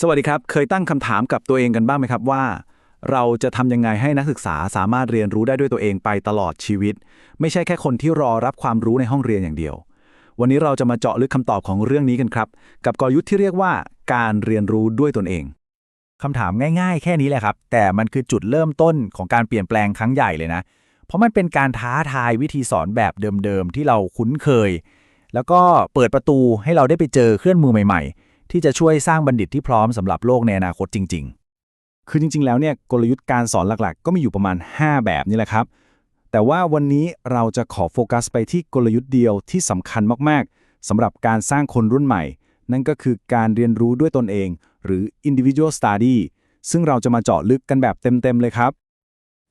สวัสดีครับ เคยตั้งคำถามกับตัวเองกันบ้างไหมครับว่า เราจะทำยังไงให้นักศึกษาสามารถเรียนรู้ได้ด้วยตัวเองไปตลอดชีวิต ไม่ใช่แค่คนที่รอรับความรู้ในห้องเรียนอย่างเดียว วันนี้เราจะมาเจาะลึกคำตอบของเรื่องนี้กันครับ กับกลยุทธ์ที่เรียกว่าการเรียนรู้ด้วยตนเองคำถามง่ายๆ แค่นี้แหละครับ แต่มันคือจุดเริ่มต้นของการเปลี่ยนแปลงครั้งใหญ่เลยนะ เพราะมันเป็นการท้าทายวิธีสอนแบบเดิมๆที่เราคุ้นเคย แล้วก็เปิดประตูให้เราได้ไปเจอเครื่องมือใหม่ๆ ที่จะช่วยสร้างบัณฑิตที่พร้อมสำหรับโลกในอนาคตจริง ๆ คือจริง ๆ แล้วเนี่ยกลยุทธ์การสอนหลักๆ ก็มีอยู่ประมาณ 5 แบบนี่แหละครับ แต่ว่าวันนี้เราจะขอโฟกัสไปที่กลยุทธ์เดียวที่สำคัญมากๆสำหรับการสร้างคนรุ่นใหม่ นั่นก็คือการเรียนรู้ด้วยตนเอง หรือ individual study ซึ่งเราจะมาเจาะลึกกันแบบเต็ม ๆ เลยครับ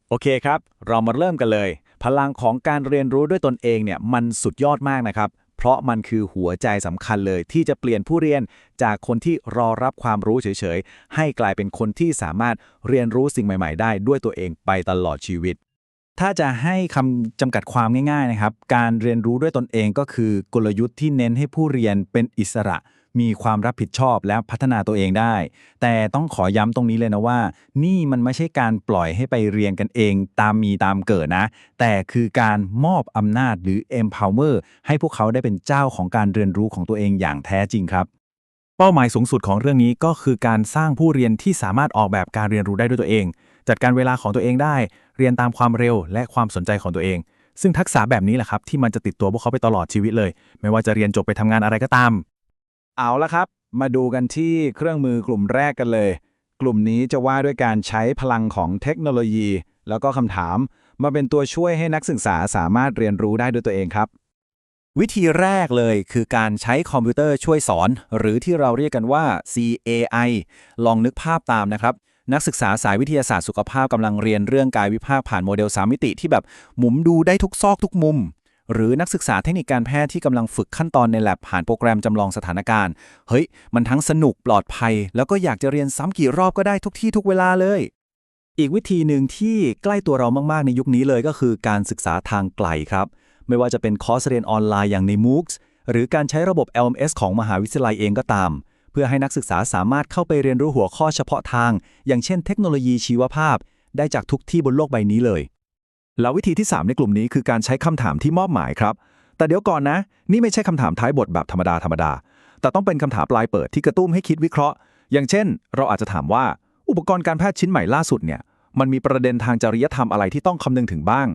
โอเคครับ เรามาเริ่มกันเลย พลังของการเรียนรู้ด้วยตนเองเนี่ยมันสุดยอดมากนะครับ เพราะมันคือหัวใจสำคัญเลยที่จะเปลี่ยนผู้เรียนจากคนที่รอรับความรู้เฉยๆ ให้กลายเป็นคนที่สามารถเรียนรู้สิ่งใหม่ๆ ได้ด้วยตัวเองไปตลอดชีวิต ถ้าจะให้คำจำกัดความง่ายๆนะครับ การเรียนรู้ด้วยตนเองก็คือกลยุทธ์ที่เน้นให้ผู้เรียนเป็นอิสระ มีความรับผิดชอบและพัฒนาตัวเองได้ แต่ต้องขอย้ำตรงนี้เลยนะว่า นี่มันไม่ใช่การปล่อยให้ไปเรียนกันเองตามมีตามเกิดนะ แต่คือการมอบอำนาจหรือ empower ให้พวกเขาได้เป็นเจ้าของการเรียนรู้ของตัวเองอย่างแท้จริงครับเป้าหมายสูงสุดของเรื่องนี้ก็คือการสร้างผู้เรียนที่สามารถออกแบบการเรียนรู้ได้ด้วยตัวเอง จัดการเวลาของตัวเองได้ เรียนตามความเร็วและความสนใจของตัวเอง ซึ่งทักษะแบบนี้แหละครับที่มันจะติดตัวพวกเขาไปตลอดชีวิตเลย ไม่ว่าจะเรียนจบไปทำงานอะไรก็ตาม เอาละครับ มาดูกันที่เครื่องมือกลุ่มแรกกันเลย กลุ่มนี้จะว่าด้วยการใช้พลังของเทคโนโลยี แล้วก็คำถาม มาเป็นตัวช่วยให้นักศึกษาสามารถเรียนรู้ได้ด้วยตัวเองครับ วิธีแรกเลยคือการใช้คอมพิวเตอร์ช่วยสอน หรือที่เราเรียกกันว่า CAI ลองนึกภาพตามนะครับนักศึกษาสายวิทยาศาสตร์สุขภาพกำลังเรียนเรื่องกายวิภาคผ่านโมเดล 3 มิติที่แบบหมุนดูได้ทุกซอกทุกมุม หรือนักศึกษาเทคนิคการแพทย์ที่กำลังฝึกขั้นตอนในแลบผ่านโปรแกรมจำลองสถานการณ์ เฮ้ย มันทั้งสนุกปลอดภัย แล้วก็อยากจะเรียนซ้ำกี่รอบก็ได้ทุกที่ทุกเวลาเลย อีกวิธีหนึ่งที่ใกล้ตัวเรามาก ๆ ในยุคนี้เลยก็คือการศึกษาทางไกลครับ ไม่ว่าจะเป็นคอร์สเรียนออนไลน์อย่างใน MOOCs หรือการใช้ระบบ LMS ของมหาวิทยาลัยเองก็ตาม เพื่อให้นักศึกษาสามารถเข้าไปเรียนรู้หัวข้อเฉพาะทาง อย่างเช่น เทคโนโลยีชีวภาพ ได้จากทุกที่บนโลกใบนี้เลย แล้ววิธีที่ 3 ในกลุ่มนี้คือการใช้คำถามที่มอบหมายครับ แต่เดี๋ยวก่อนนะ นี่ไม่ใช่คำถามท้ายบทแบบธรรมดาธรรมดา แต่ต้องเป็นคำถามปลายเปิดที่กระตุ้มให้คิดวิเคราะห์ อย่างเช่น เราอาจจะถามว่าอุปกรณ์การแพทย์ชิ้นใหม่ล่าสุดเนี่ยมันมีประเด็นทางจริยธรรมอะไรที่ต้องคำนึงถึงบ้าง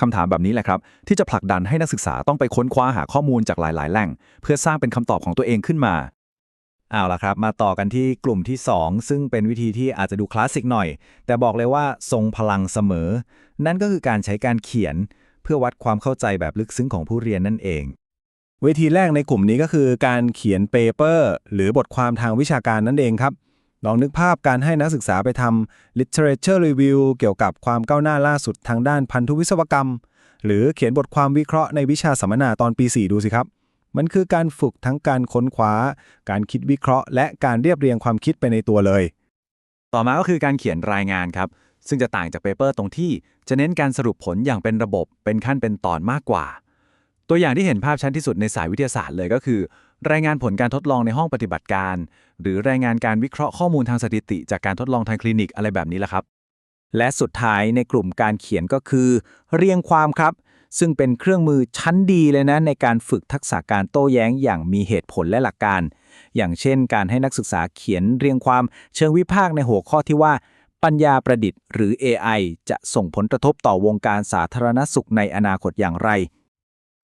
คำถามแบบนี้แหละครับ ที่จะผลักดันให้นักศึกษาต้องไปค้นคว้าหาข้อมูลจากหลาย ๆ แหล่ง เพื่อสร้างเป็นคำตอบของตัวเองขึ้นมา เอาละครับ มาต่อกันที่กลุ่มที่ 2 ซึ่งเป็นวิธีที่อาจจะดูคลาสสิกหน่อย แต่บอกเลยว่าทรงพลังเสมอ นั่นก็คือการใช้การเขียน เพื่อวัดความเข้าใจแบบลึกซึ้งของผู้เรียนนั่นเองวิธีแรกในกลุ่มนี้ก็คือการเขียนเปเปอร์หรือบทความทางวิชาการนั่นเองครับ ลองนึกภาพการให้นักศึกษาไปทำ literature review เกี่ยวกับความก้าวหน้าล่าสุดทางด้านพันธุวิศวกรรม หรือเขียนบทความวิเคราะห์ในวิชาสัมมนาตอนปี 4 ดูสิครับ มันคือการฝึกทั้งการค้นคว้า การคิดวิเคราะห์ และการเรียบเรียงความคิดไปในตัวเลย ต่อมาก็คือการเขียนรายงานครับ ซึ่งจะต่างจากเปเปอร์ตรงที่จะเน้นการสรุปผลอย่างเป็นระบบ เป็นขั้นเป็นตอนมากกว่า ตัวอย่างที่เห็นภาพชัดที่สุดในสายวิทยาศาสตร์เลยก็คือ รายงานผลการทดลองในห้องปฏิบัติการ หรือรายงานการวิเคราะห์ข้อมูลทางสถิติ จากการทดลองทางคลินิกอะไรแบบนี้แหละครับและสุดท้ายในกลุ่มการเขียนก็คือ เรียงความครับ ซึ่งเป็นเครื่องมือชั้นดีเลยนะในการฝึกทักษะการโต้แย้งอย่างมีเหตุผลและหลักการ อย่างเช่น การให้นักศึกษาเขียนเรียงความเชิงวิพากษ์ในหัวข้อที่ว่า ปัญญาประดิษฐ์หรือ AI จะส่งผลกระทบต่อวงการสาธารณสุขในอนาคตอย่างไร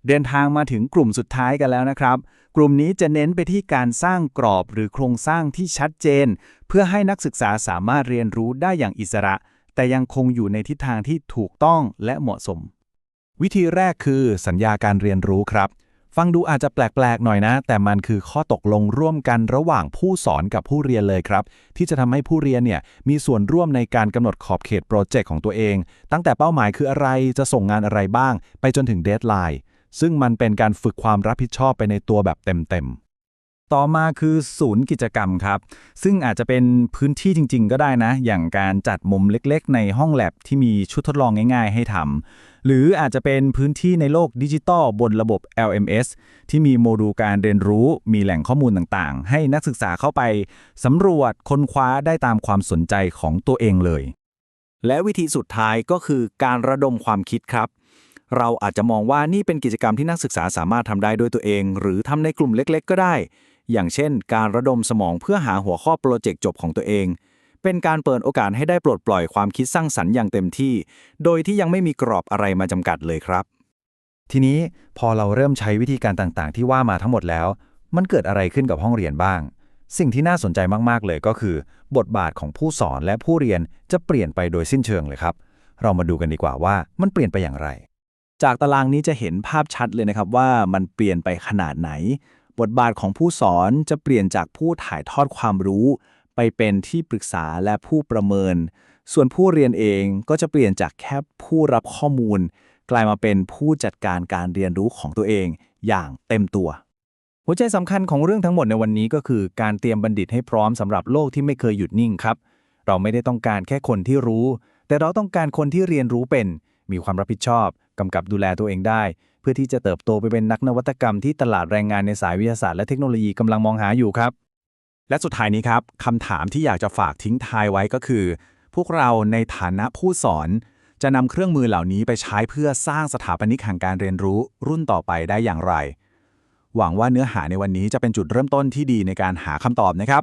เดินทางมาถึงกลุ่มสุดท้ายกันแล้วนะครับ กลุ่มนี้จะเน้นไปที่การสร้างกรอบหรือโครงสร้างที่ชัดเจน เพื่อให้นักศึกษาสามารถเรียนรู้ได้อย่างอิสระ แต่ยังคงอยู่ในทิศทางที่ถูกต้องและเหมาะสม วิธีแรกคือสัญญาการเรียนรู้ครับ ฟังดูอาจจะแปลก ๆ หน่อยนะ แต่มันคือข้อตกลงร่วมกันระหว่างผู้สอนกับผู้เรียนเลยครับ ที่จะทำให้ผู้เรียนเนี่ยมีส่วนร่วมในการกำหนดขอบเขตโปรเจกต์ของตัวเอง ตั้งแต่เป้าหมายคืออะไรจะส่งงานอะไรบ้าง ไปจนถึงเดทไลน์ซึ่งมันเป็นการฝึกความรับผิดชอบไปในตัวแบบเต็มๆต่อมาคือศูนย์กิจกรรมครับ ซึ่งอาจจะเป็นพื้นที่จริง ๆ ก็ได้นะ อย่างการจัดมุมเล็ก ๆ ในห้องแลบที่มีชุดทดลองง่าย ๆ ให้ท หรืออาจจะเป็นพื้นที่ในโลกดิจิตอลบนระบบ LMS ที่มีโมดูลการเรียนรู้ มีแหล่งข้อมูลต่างๆ ให้นักศึกษาเข้าไปสำรวจค้นคว้าได้ตามความสนใจของตัวเองเลย และวิธีสุดท้ายก็คือการระดมความคิดครับ เราอาจจะมองว่านี่เป็นกิจกรรมที่นักศึกษาสามารถทำได้ด้วยตัวเอง หรือทำในกลุ่มเล็ก ๆ ก็ได้ อย่างเช่น การระดมสมองเพื่อหาหัวข้อโปรเจกต์จบของตัวเอง เป็นการเปิดโอกาสให้ได้ปลดปล่อยความคิดสร้างสรรค์อย่างเต็มที่ โดยที่ยังไม่มีกรอบอะไรมาจำกัดเลยครับ ทีนี้พอเราเริ่มใช้วิธีการต่างๆ ที่ว่ามาทั้งหมดแล้ว มันเกิดอะไรขึ้นกับห้องเรียนบ้าง สิ่งที่น่าสนใจมากๆเลยก็คือ บทบาทของผู้สอนและผู้เรียนจะเปลี่ยนไปโดยสิ้นเชิงเลยครับ เรามาดูกันดีกว่าว่ามันเปลี่ยนไปอย่างไร จากตารางนี้จะเห็นภาพชัดเลยนะครับว่ามันเปลี่ยนไปขนาดไหน บทบาทของผู้สอนจะเปลี่ยนจากผู้ถ่ายทอดความรู้ ไปเป็นที่ปรึกษาและผู้ประเมิน ส่วนผู้เรียนเองก็จะเปลี่ยนจากแค่ผู้รับข้อมูล กลายมาเป็นผู้จัดการการเรียนรู้ของตัวเองอย่างเต็มตัว หัวใจสำคัญของเรื่องทั้งหมดในวันนี้ก็คือการเตรียมบัณฑิตให้พร้อมสำหรับโลกที่ไม่เคยหยุดนิ่งครับ เราไม่ได้ต้องการแค่คนที่รู้ แต่เราต้องการคนที่เรียนรู้เป็น มีความรับผิดชอบกำกับดูแลตัวเองได้ เพื่อที่จะเติบโตไปเป็นนักนวัตกรรมที่ตลาดแรงงานในสายวิทยาศาสตร์และเทคโนโลยีกำลังมองหาอยู่ครับ และสุดท้ายนี้ครับคำถามที่อยากจะฝากทิ้งท้ายไว้ก็คือ พวกเราในฐานะผู้สอน จะนำเครื่องมือเหล่านี้ไปใช้เพื่อสร้างสถาปนิกแห่งการเรียนรู้รุ่นต่อไปได้อย่างไร หวังว่าเนื้อหาในวันนี้จะเป็นจุดเริ่มต้นที่ดีในการหาคำตอบนะครับ